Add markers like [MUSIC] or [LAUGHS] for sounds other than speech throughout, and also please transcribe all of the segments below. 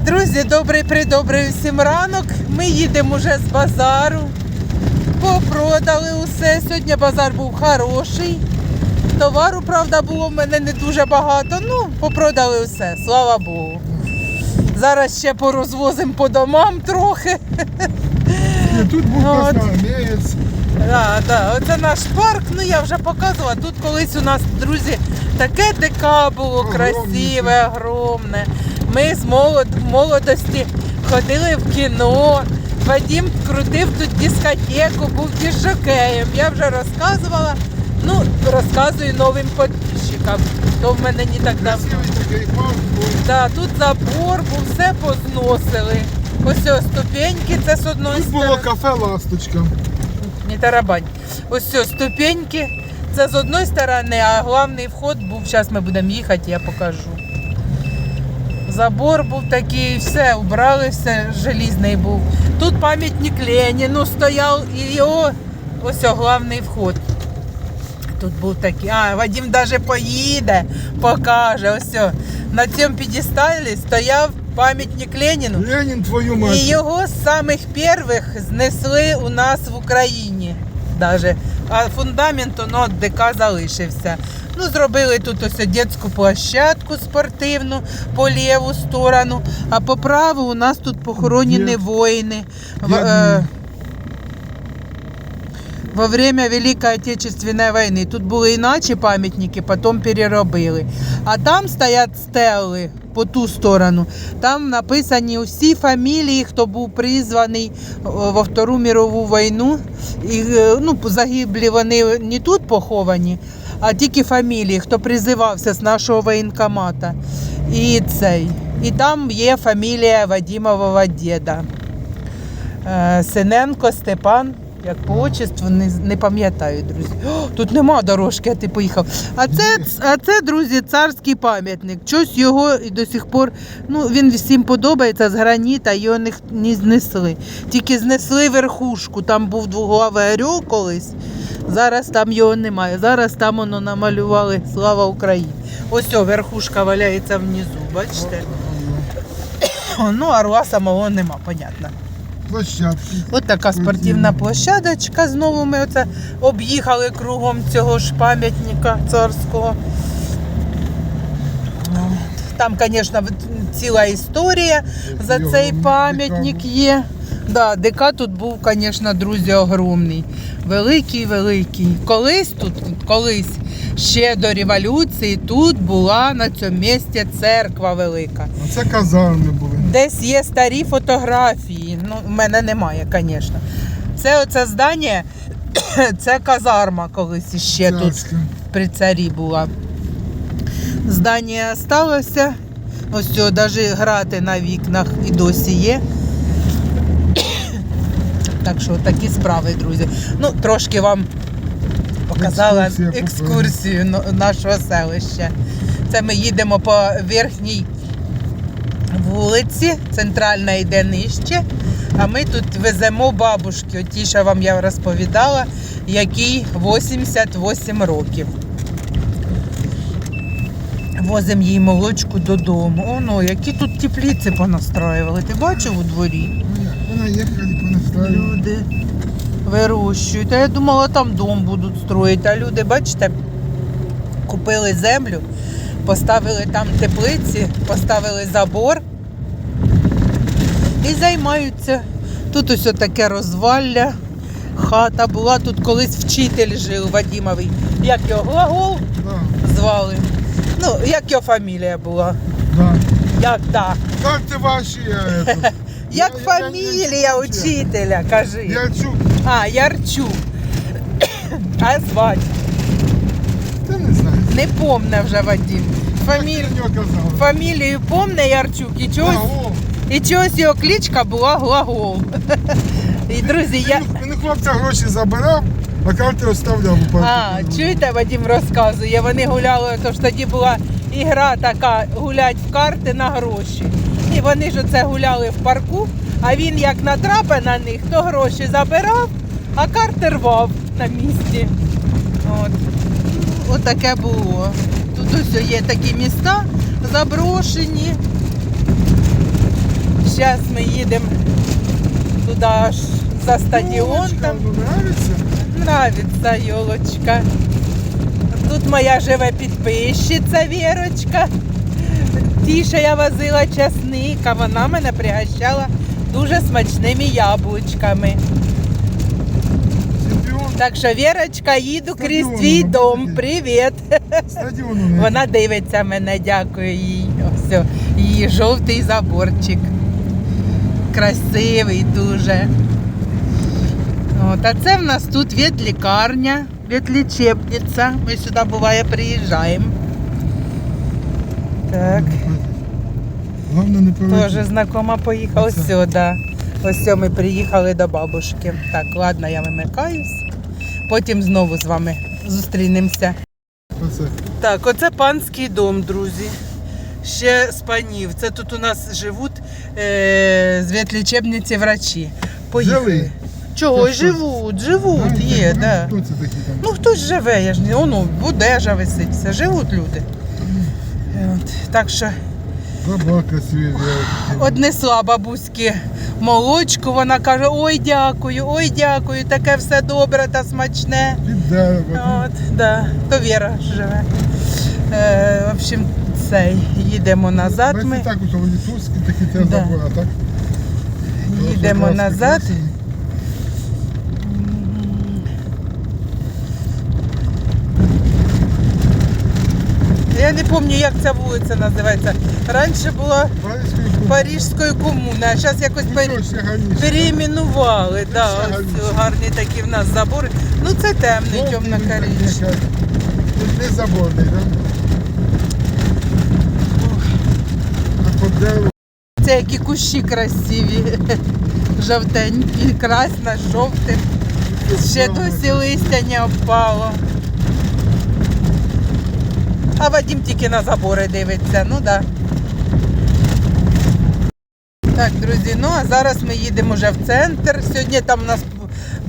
Друзі, добрий придобрий всім ранок. Ми їдемо вже з базару. Попродали усе. Сьогодні базар був хороший. Товару, правда, було в мене не дуже багато. Ну, попродали все, слава Богу. Зараз ще порозвозимо по домам трохи. Ні, тут був От. красноармієць. Да, да. Оце наш парк, ну я вже показувала. Тут колись у нас, друзі, таке ДК було красиве, огромне. Ми з молод... молодості ходили в кіно. Вадим крутив тут дискотеку, був діжокеєм. Я вже розказувала. Ну, розказую новим підписчикам. То в мене не так давно. Да, тут забор був, все позносили. Ось ось ступеньки, це з одної Тут сторони. було кафе Ласточка. Не тарабань. Ось все, ступеньки. Це з одної сторони, а головний вход був. Зараз ми будемо їхати, я покажу. Забор був такий, все, убрали, все желізний був. Тут пам'ятник Леніну стояв і його ось головний вход. Тут був такий. А, Вадим навіть поїде, покаже. Ось на цьому підісталі стояв пам'ятник Леніну. Ленін, твою І його з самих перших знесли у нас в Україні. Даже. А фундамент от ДК залишився. Ну, зробили тут ось дитячу площадку спортивну по ліву сторону, а по праву у нас тут похоронені воїни. Дід е, во время Великої Отечественної війни. Тут були іначе пам'ятники, потім переробили. А там стоять стели по ту сторону. Там написані усі фамілії, хто був призваний во Втору мірову війну. І, е, ну, загиблі вони не тут поховані, а тільки фамілії, хто призивався з нашого воєнкомата. І цей. І там є фамілія Вадимового діда. Е, Синенко Степан, як по отчеству, не, не пам'ятаю, друзі. О, тут нема дорожки, а ти поїхав. А це, а це, друзі, царський пам'ятник. Щось його і до сих пор, ну він всім подобається з граніта, його не, не знесли. Тільки знесли верхушку. Там був двоглавий орел колись. Зараз там його немає. Зараз там воно намалювали Слава Україні. Ось о, верхушка валяється внизу, бачите? [COUGHS] Ну, орла самого нема, понятно. Площадки. От така спортивна площадочка. Знову ми оце об'їхали кругом цього ж пам'ятника царського. Там, звісно, ціла історія за цей пам'ятник є. Да, ДК тут був, звісно, друзі, огромний. Великий, великий. Колись тут, колись ще до революції, тут була на цьому місці церква велика. А це казарми були. Десь є старі фотографії. Ну, в мене немає, звісно. Це оце здання, [COUGHS] це казарма колись іще тут при царі була. Здання сталося. Ось цього навіть грати на вікнах і досі є. Так що такі справи, друзі. Ну, трошки вам показала Екскурсія по екскурсію нашого селища. Це ми їдемо по верхній вулиці, центральна йде нижче. А ми тут веземо бабушки, ті, що вам я розповідала, якій 88 років. Возимо їй молочку додому. Оно, які тут тепліці понастроювали. Ти бачив у дворі? Ну, Вона понастроїли. Люди вирощують. А я думала, там дом будуть строїти. А люди, бачите, купили землю, поставили там теплиці, поставили забор і займаються. Тут ось таке розвалля. Хата була, тут колись вчитель жив Вадімовий. Як його глагол Да, звали. Ну, як його фамілія була? да. Як так? Как ти ваші? тут? Як Я- я- я- фамілія я- учителя, кажи. Я чув, А, Ярчук. А звать? та не знаю. Не помне вже Вадим. Фаміль... Фамілію помне Ярчук і чогось, і чогось його кличка була глагол. І друзі, я. Він, він у хлопця гроші забирав, а карти оставляв у. А, чуєте, Вадим розказує, вони гуляли, то ж тоді була ігра така гулять в карти на гроші. І вони ж оце гуляли в парку, а він як натрапе на них, то гроші забирав, а карти рвав на місці. От. От таке було. Тут ось є такі міста заброшені. Зараз ми їдемо туди аж за стадіон. Там ну, нравиться йолочка. Тут моя живе підписчиця Вірочка. Ті, що я возила часник, а вона мене пригощала дуже смачними яблучками. Так що Вірочка, їду крізь твій дом. Привіт. Вона дивиться мене, дякую їй. Ось, її жовтий заборчик. Красивий дуже. От, а це в нас тут ветлікарня, ветлічебниця. Ми сюди буває приїжджаємо. Так, Главное не полететь. теж знакома поїхала Оце. сюди. Ось о, ми приїхали до бабушки. Так, ладно, я вимикаюсь. Потім знову з вами зустрінемося. Оце. Так, оце панський дом, друзі. Ще з панів. Це тут у нас живуть е, з врачі. Поїхали. Жили? Чого? Хто? живуть, живуть, є, ну, да. Хто це такі там? Ну хтось живе, я ж не воно, будежа висить, все, живуть люди. От, так що Собака свіжа. однесла бабуськи молочку, вона каже, ой, дякую, ой, дякую, таке все добре та смачне. От, да, то Віра живе. Е, в общем, цей, їдемо назад. Ми так, вони тузькі, такі те Да. забора, так? їдемо назад. красиві. Я не пам'ятаю, як ця вулиця називається. Раніше була. Парижською комуною, а зараз якось Ну, переіменували. Да, ось гарні такі в нас забори. Ну це темний, темно коричневий Тут не заборний, так? Це які кущі красиві. [LAUGHS] Жовтенькі, красна, жовтим. Ще досі листя не впало. А Вадим тільки на забори дивиться, ну да. Так, друзі, ну а зараз ми їдемо вже в центр. Сьогодні там у нас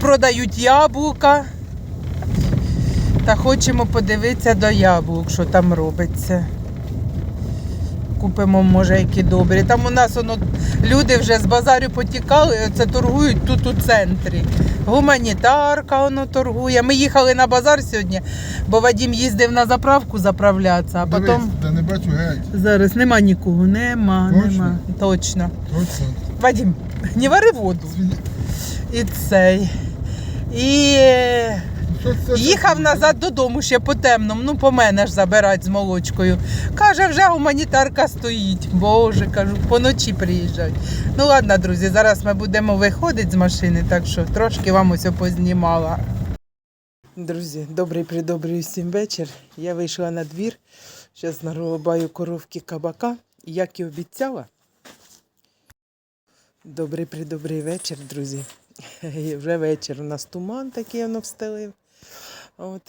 продають яблука. Та хочемо подивитися до яблук, що там робиться. Купимо, може, які добрі. Там у нас воно, люди вже з базарю потікали, це торгують тут у центрі. Гуманітарка воно торгує. Ми їхали на базар сьогодні, бо Вадім їздив на заправку заправлятися, а Дивись, потім. Та не бачу геть. Зараз нема нікого, нема, Точно? нема. Точно. Точно. Вадім, не вари воду. І цей. І їхав назад додому ще по темному, ну по мене ж забирать з молочкою. Каже, вже гуманітарка стоїть. Боже, кажу, поночі приїжджають. Ну ладно, друзі, зараз ми будемо виходити з машини, так що трошки вам ось познімала. Друзі, добрий придобрий всім вечір. Я вийшла на двір. Зараз нарубаю коровки кабака. Як і обіцяла. Добрий придобрий вечір, друзі. [LAUGHS] Вже вечір. У нас туман такий воно встелив. От.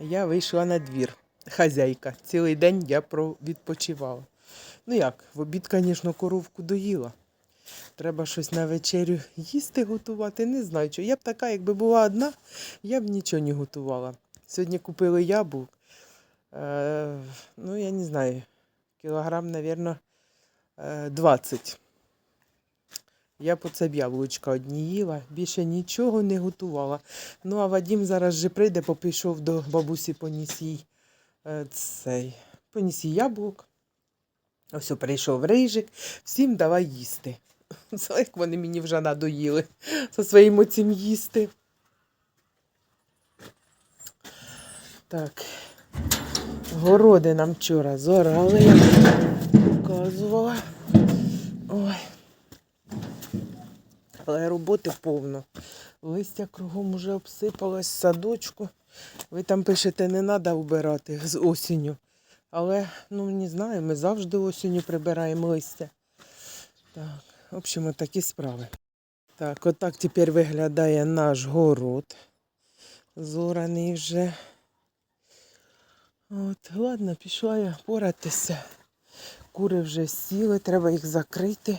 Я вийшла на двір. Хазяйка. Цілий день я відпочивала. Ну як, в обід, звісно, коровку доїла. Треба щось на вечерю їсти готувати. Не знаю, що. Я б така, якби була одна, я б нічого не готувала. Сьогодні купили яблук. Е, ну, я не знаю, кілограм, мабуть, 20. Я по це яблучка одні їла, більше нічого не готувала. Ну, а Вадім зараз же прийде, бо пішов до бабусі поніс їй е, цей, поніс їй яблук. Ось прийшов рижик, всім давай їсти. [LAUGHS] Це як вони мені вже надоїли за своїм оцім їсти. Так. Городи нам вчора зорали, я показувала. Ой. Але роботи повно. Листя кругом уже обсипалось, садочку. Ви там пишете, не треба вбирати з осінню. Але, ну не знаю, ми завжди осінню прибираємо листя. Так, в общем, такі справи. Так, отак тепер виглядає наш город. Зораний вже. От, ладно, пішла я поратися. Кури вже сіли, треба їх закрити.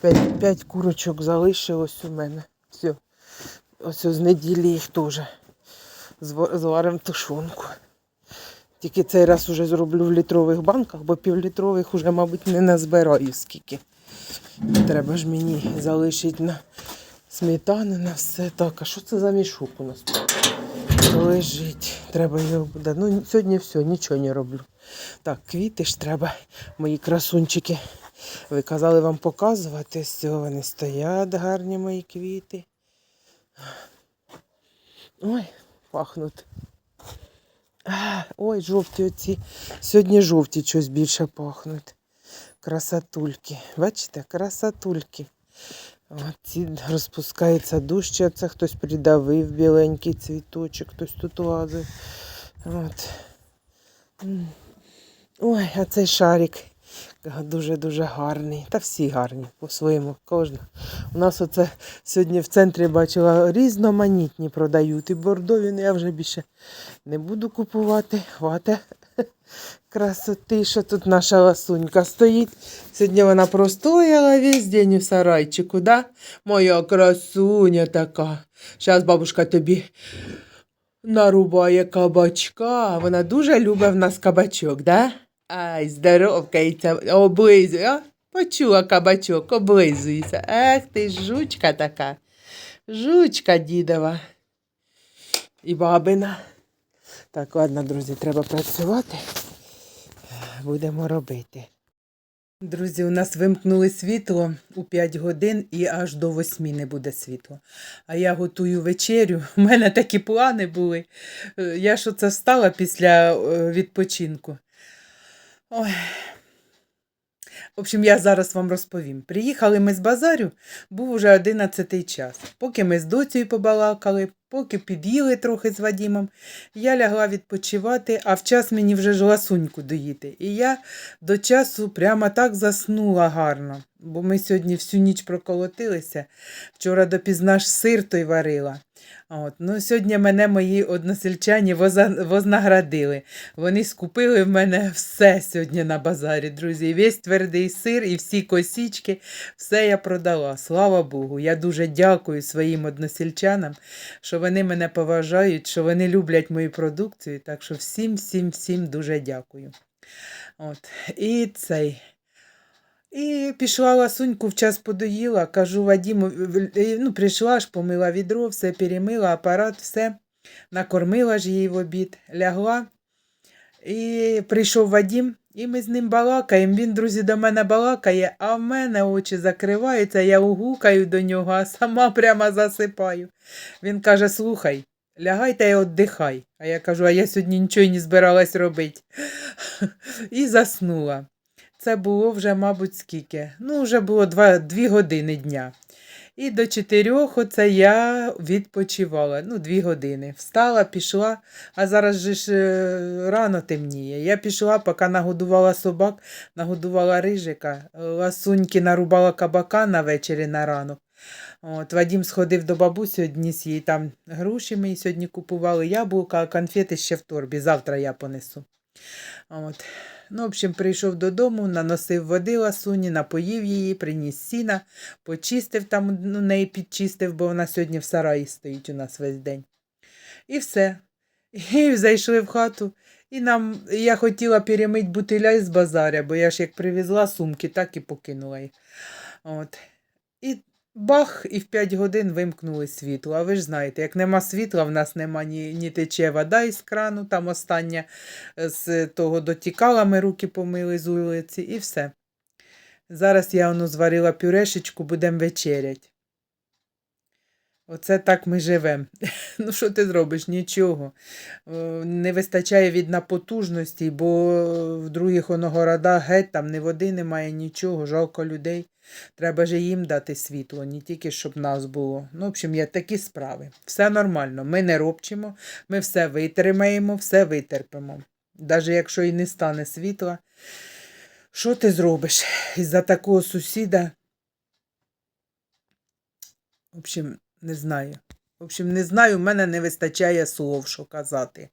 П'ять, п'ять курочок залишилось у мене. Все. Ось з неділі їх теж зва- зваримо тушонку. Тільки цей раз уже зроблю в літрових банках, бо півлітрових уже, мабуть, не назбираю скільки. Треба ж мені залишити на сметану, на все. Так, а що це за мішок у нас? Лежить. Треба його буде. Ну, сьогодні все, нічого не роблю. Так, квіти ж треба, мої красунчики. Ви казали вам показувати, все, вони стоять гарні мої квіти. Ой, пахнуть. Ой, жовті оці. Сьогодні жовті щось більше пахнуть. Красотульки. Бачите, красотульки. Ці розпускається дужче. Це хтось придавив біленький цвіточок, хтось тут лазив. От. Ой, а цей шарик дуже-дуже гарний. Та всі гарні по-своєму, кожна. У нас оце сьогодні в центрі бачила різноманітні продають. І бордові ну, я вже більше не буду купувати. Хвате красоти, що тут наша ласунька стоїть. Сьогодні вона простояла весь день у сарайчику, да? Моя красуня така. Зараз бабушка тобі нарубає кабачка. Вона дуже любить в нас кабачок, да? Ай, здоровкається, облизує. Почула кабачок, облизується. Ех ти жучка така. Жучка дідова. І бабина. Так, ладно, друзі, треба працювати. Будемо робити. Друзі, у нас вимкнули світло у 5 годин і аж до 8 не буде світла. А я готую вечерю. [LAUGHS] У мене такі плани були. Е, Я ж оце встала після е, відпочинку. Ой. В общем, я зараз вам розповім. Приїхали ми з базарю, був уже 11 час. Поки ми з доцею побалакали, поки під'їли трохи з Вадімом, я лягла відпочивати, а в час мені вже ж ласуньку доїти. І я до часу прямо так заснула гарно, бо ми сьогодні всю ніч проколотилися. Вчора допізна ж сир той варила. От. Ну, сьогодні мене мої односельчані вознаградили. Вони скупили в мене все сьогодні на базарі, друзі. Весь твердий сир і всі косічки, все я продала. Слава Богу. Я дуже дякую своїм односельчанам, що вони мене поважають, що вони люблять мою продукцію. Так що всім, всім, всім дуже дякую. От. І цей. І пішла ласуньку в час подоїла, кажу Вадіму, ну, прийшла ж, помила відро, все перемила, апарат, все, накормила ж її в обід, лягла. І прийшов Вадім, і ми з ним балакаємо. Він, друзі, до мене балакає, а в мене очі закриваються, я угукаю до нього, а сама прямо засипаю. Він каже: слухай, лягай та й віддихай. А я кажу, а я сьогодні нічого не збиралась робити. [LAUGHS] І заснула. Це було вже, мабуть, скільки? Ну, вже було два, дві години дня. І до чотирьох оце я відпочивала. Ну, дві години. Встала, пішла, а зараз же ж е, рано темніє. Я пішла, поки нагодувала собак, нагодувала рижика, ласуньки нарубала кабака на вечері на ранок. От, Вадім сходив до бабусі, одніс їй там груші ми сьогодні купували, яблука, конфети ще в торбі. Завтра я понесу. От. Ну, в общем, прийшов додому, наносив води ласуні, напоїв її, приніс сіна, почистив там, ну, неї підчистив, бо вона сьогодні в сараї стоїть у нас весь день. І все. І зайшли в хату. І нам, я хотіла перемити бутиля із базаря, бо я ж як привезла сумки, так і покинула їх. От. Бах, і в 5 годин вимкнули світло. А ви ж знаєте, як нема світла, в нас нема ні, ні тече вода із крану, там остання з того дотікала, ми руки помили з вулиці і все. Зараз я воно зварила пюрешечку, будемо вечерять. Оце так ми живемо. [LAUGHS] Ну, що ти зробиш? Нічого. Не вистачає від на потужності, бо в других оногородах геть там ні води немає, нічого, жалко людей. Треба же їм дати світло, не тільки щоб нас було. Ну, в общем, є такі справи. Все нормально. Ми не робчимо, ми все витримаємо, все витерпимо. Навіть якщо і не стане світла, що ти зробиш із-за такого сусіда? В общем, не знаю. В общем, не знаю, в мене не вистачає слов, що казати.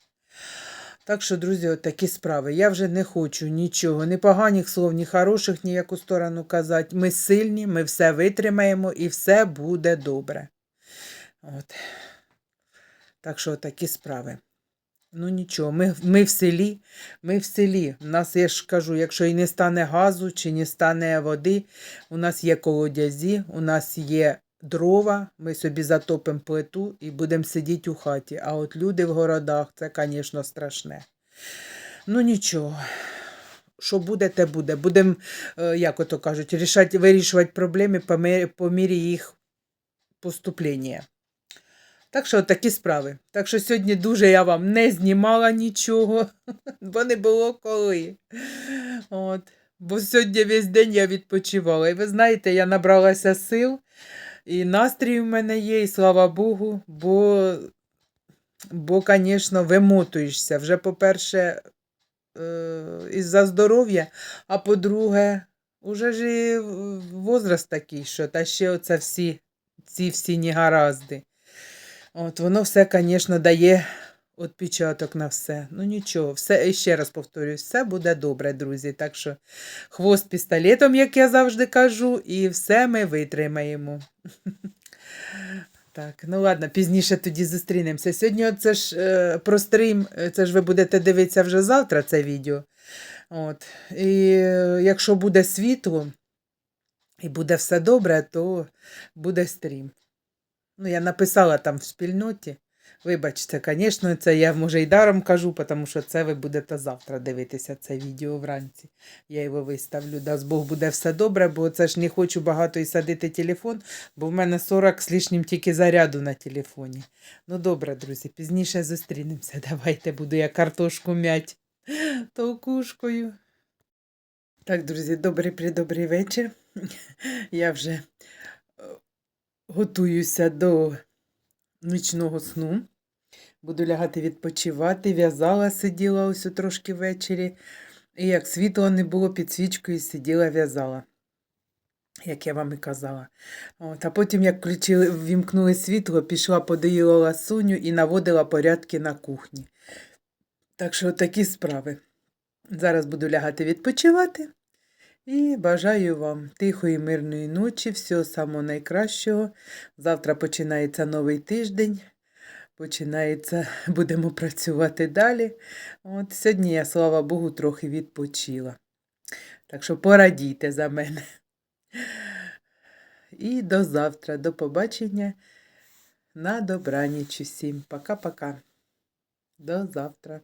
Так що, друзі, от такі справи. Я вже не хочу нічого, ні поганих слов, ні хороших ні яку сторону казати. Ми сильні, ми все витримаємо і все буде добре. От. Так що такі справи. Ну нічого, ми, ми в селі, ми в селі. У нас, я ж кажу, якщо і не стане газу чи не стане води, у нас є колодязі, у нас є дрова, ми собі затопимо плиту і будемо сидіти у хаті. А от люди в городах, це, звісно, страшне. Ну нічого. Що буде, те буде. Будемо, е, як ото кажуть, рішати, вирішувати проблеми по мірі, їх поступлення. Так що такі справи. Так що сьогодні дуже я вам не знімала нічого, [LAUGHS] бо не було коли. От. Бо сьогодні весь день я відпочивала. І ви знаєте, я набралася сил, і настрій в мене є, і слава Богу, бо, бо звісно, вимотуєшся. Вже, по-перше, е, із-за здоров'я, а по-друге, уже ж і возраст такий, що та ще оце всі, ці всі негаразди. От воно все, звісно, дає відпечаток на все. Ну нічого, все, ще раз повторюсь, все буде добре, друзі. Так що хвост пістолетом, як я завжди кажу, і все ми витримаємо. [LAUGHS] Так, ну ладно, пізніше тоді зустрінемося. Сьогодні це ж е, про стрім, е, це ж ви будете дивитися вже завтра це відео. От. І е, якщо буде світло і буде все добре, то буде стрім. Ну, я написала там в спільноті. Вибачте, звісно, це я може і даром кажу, тому що це ви будете завтра дивитися це відео вранці. Я його виставлю. Дасть Бог буде все добре, бо це ж не хочу багато і садити телефон, бо в мене 40 з лишнім тільки заряду на телефоні. Ну добре, друзі, пізніше зустрінемося. [LAUGHS] Давайте буду я картошку м'ять толкушкою. Так, друзі, добрий придобрий вечір. [LAUGHS] Я вже е, готуюся до нічного сну. Буду лягати відпочивати. В'язала, сиділа ось трошки ввечері. І як світла не було під свічкою, сиділа, в'язала, як я вам і казала. От, а потім, як включили, вімкнули світло, пішла, подоїла ласуню і наводила порядки на кухні. Так що такі справи. Зараз буду лягати відпочивати. І бажаю вам тихої, мирної ночі, всього самого найкращого. Завтра починається новий тиждень. Починається, [LAUGHS] будемо працювати далі. От сьогодні я, слава Богу, трохи відпочила. Так що порадійте за мене. [LAUGHS] І до завтра, до побачення. На добраніч усім. Пока-пока. До завтра.